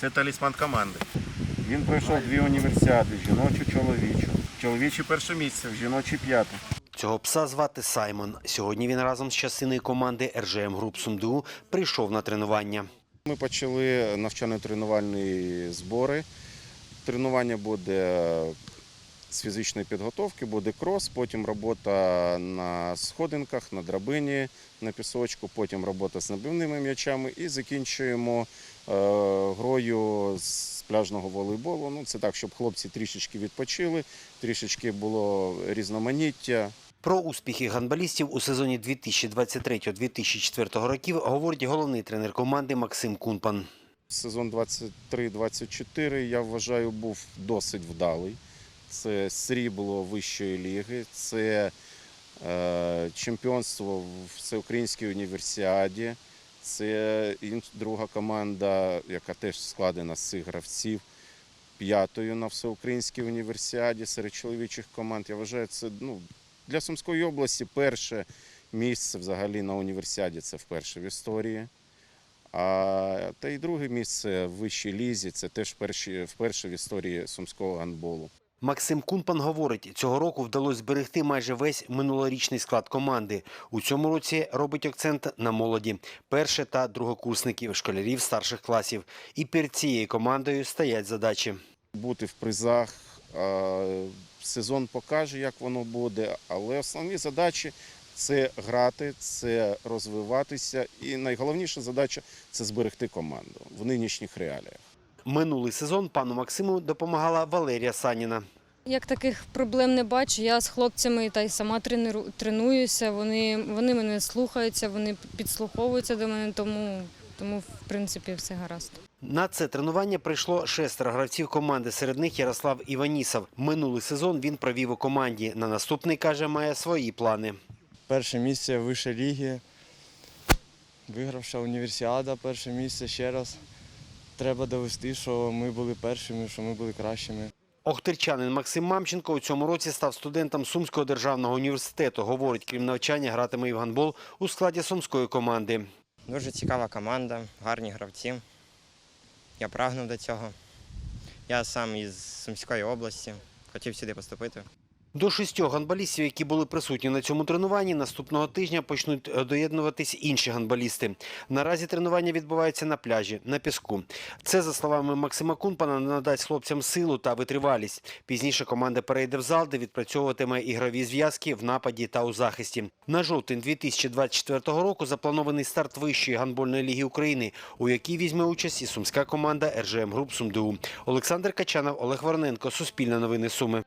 Це талісман команди. Він пройшов дві універсіади жіночу, чоловічу. Чоловічі перше місце, в жіночі п'яте. Цього пса звати Саймон. Сьогодні він разом з частиною команди РЖМ Груп СумДУ прийшов на тренування. Ми почали навчально-тренувальні збори. Тренування буде з фізичної підготовки, буде крос, потім робота на сходинках, на драбині, на пісочку, потім робота з набивними м'ячами і закінчуємо е, грою з пляжного волейболу. Ну, це так, щоб хлопці трішечки відпочили, трішечки було різноманіття. Про успіхи гандболістів у сезоні 2023-2004 років говорить головний тренер команди Максим Кунпан. Сезон 23-24, я вважаю, був досить вдалий. Це срібло вищої ліги, це е, чемпіонство в всеукраїнській універсіаді, це друга команда, яка теж складена з цих гравців, п'ятою на всеукраїнській універсіаді серед чоловічих команд. Я вважаю, це ну, для Сумської області перше місце взагалі на універсіаді. Це вперше в історії. А та й друге місце в вищій лізі це теж вперше в історії сумського гандболу. Максим Кунпан говорить, цього року вдалося зберегти майже весь минулорічний склад команди. У цьому році робить акцент на молоді, перше та другокурсників, школярів старших класів. І перед цією командою стоять задачі. Бути в призах, сезон покаже, як воно буде, але основні задачі це грати, це розвиватися. І найголовніша задача це зберегти команду в нинішніх реаліях. Минулий сезон пану Максиму допомагала Валерія Саніна. Як таких проблем не бачу, я з хлопцями та й сама тренуюся. Вони, вони мене слухаються, вони підслуховуються до мене, тому, тому в принципі все гаразд. На це тренування прийшло шестеро гравців команди. Серед них Ярослав Іванісов. Минулий сезон він провів у команді. На наступний каже, має свої плани. перше місце вище ліги. Вигравша універсіада, перше місце ще раз. Треба довести, що ми були першими, що ми були кращими. Охтирчанин Максим Мамченко у цьому році став студентом Сумського державного університету. Говорить, крім навчання, гратиме і в гандбол у складі сумської команди. Дуже цікава команда, гарні гравці. Я прагнув до цього. Я сам із Сумської області, хотів сюди поступити. До шістьох гандболістів, які були присутні на цьому тренуванні, наступного тижня почнуть е, доєднуватись інші гандболісти. Наразі тренування відбувається на пляжі, на піску. Це, за словами Максима Кунпана, надасть хлопцям силу та витривалість. Пізніше команда перейде в зал, де відпрацьовуватиме ігрові зв'язки в нападі та у захисті. На жовтень 2024 року запланований старт вищої гандбольної ліги України, у якій візьме участь і сумська команда РЖМ Груп СумДУ. Олександр Качанов, Олег Вороненко, Суспільне новини Суми.